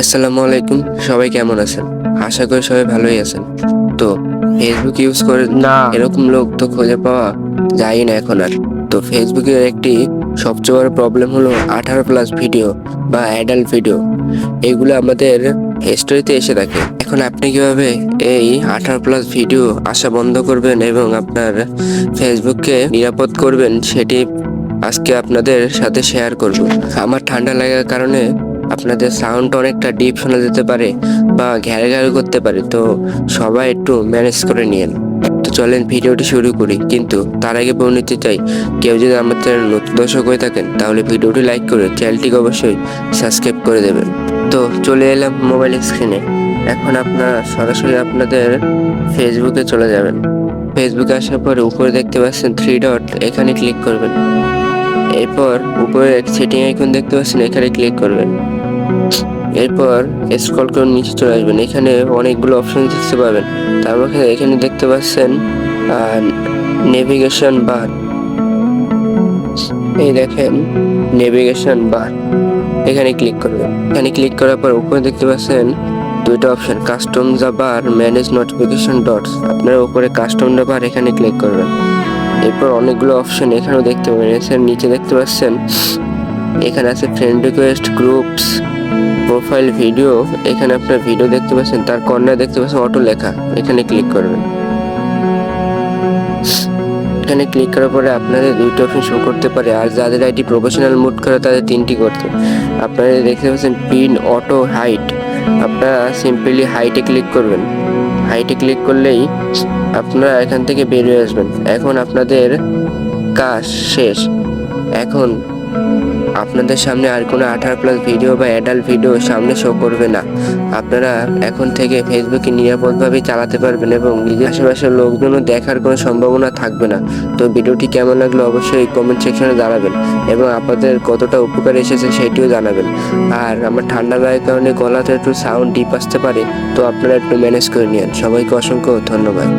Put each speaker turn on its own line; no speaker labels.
আসসালামু আলাইকুম। সবাই কেমন আছেন? আশা করি সবাই ভালোই আছেন। তো ফেসবুক ইউজ করে
না।
এরকম লোক তো খুঁজে পাওয়া যায় না এখন আর। তো ফেসবুকের একটি সবচেয়ে বড় প্রবলেম হলো আঠারো প্লাস ভিডিও বা অ্যাডাল্ট ভিডিও এগুলো আমাদের হিস্টোরিতে এসে থাকে। এখন আপনি কীভাবে এই আঠারো প্লাস ভিডিও আসা বন্ধ করবেন এবং আপনার ফেসবুককে নিরাপদ করবেন সেটি আজকে আপনাদের সাথে শেয়ার করব। আমার ঠান্ডা লাগার কারণে আপনাদের সাউন্ড অনেকটা ডিপ শোনা যেতে পারে বা ঘ্যারে ঘ্যারে করতে পারে, তো সবাই একটু ম্যানেজ করে নিয়েন। তো চলেন ভিডিওটি শুরু করি, কিন্তু তার আগে বলে নিতে চাই, কেউ যদি আমাদের নতুন দর্শক হয়ে থাকেন, তাহলে ভিডিওটি লাইক করে চ্যানেলটিকে অবশ্যই সাবস্ক্রাইব করে দেবেন। তো চলে এলাম মোবাইল স্ক্রিনে এখন আপনারা সরাসরি আপনাদের ফেসবুকে চলে যাবেন। ফেসবুকে আসার পরে উপরে দেখতে পাচ্ছেন থ্রি ডট এখানে ক্লিক করবেন। এরপর উপরে সেটিং আইকন দেখতে পাচ্ছেন, এখানে ক্লিক করবেন। এরপর স্ক্রল করে নিচে চলে আসবেন। এখানে অনেকগুলো অপশন দেখতে পাবেন। তার মধ্যে এখানে দেখতে পাচ্ছেন নেভিগেশন বার এই দেখেন নেভিগেশন বার এখানে ক্লিক করবেন। এখানে ক্লিক করার পর উপরে দেখতে পাচ্ছেন দুইটা অপশন কাস্টম যা বার ম্যানেজ নোটিফিকেশন ডটস আপনার উপরে কাস্টম দা বার এখানে ক্লিক করবেন। এরপর অনেকগুলো অপশন এখানেও দেখতে পাবেন। এছাড়া নিচে দেখতে পাচ্ছেন, এখানে আছে friend request groups profile video, এখানে আপনার ভিডিও দেখতে পাচ্ছেন, তার কর্নার দেখতে পাচ্ছেন অটো লেখা। এখানে ক্লিক করবেন। এখানে ক্লিক করার পরে আপনাদের দুইটা অপশন শো করতে পারে। আর যাদের আইডি প্রফেশনাল মুড করে, তাদের তিনটি করতে। আপনারা দেখতে পাচ্ছেন পিন অটো হাইট আপনারা সিম্পলি হাইটে ক্লিক করবেন। হাইটে ক্লিক করলেই আপনারা এখান থেকে বেরিয়ে আসবেন। এখন আপনাদের কাজ শেষ। এখন আপনাদের সামনে আর কোনো আঠারো প্লাস ভিডিও বা অ্যাডাল্ট ভিডিও সামনে শো করবে না। আপনারা এখন থেকে ফেসবুকে নিরাপদভাবে চালাতে পারবেন এবং নিজের আশেপাশের লোকজনও দেখার কোনো সম্ভাবনা থাকবে না। তো ভিডিওটি কেমন লাগল অবশ্যই কমেন্ট সেকশনে জানাবেন এবং আপনাদের কতটা উপকার এসেছে সেটিও জানাবেন। আর আমার ঠান্ডা লাগার কারণে গলাতে একটু সাউন্ড ডিপ আসতে পারে, তো আপনারা একটু ম্যানেজ করে নিন সবাইকে অসংখ্য ধন্যবাদ।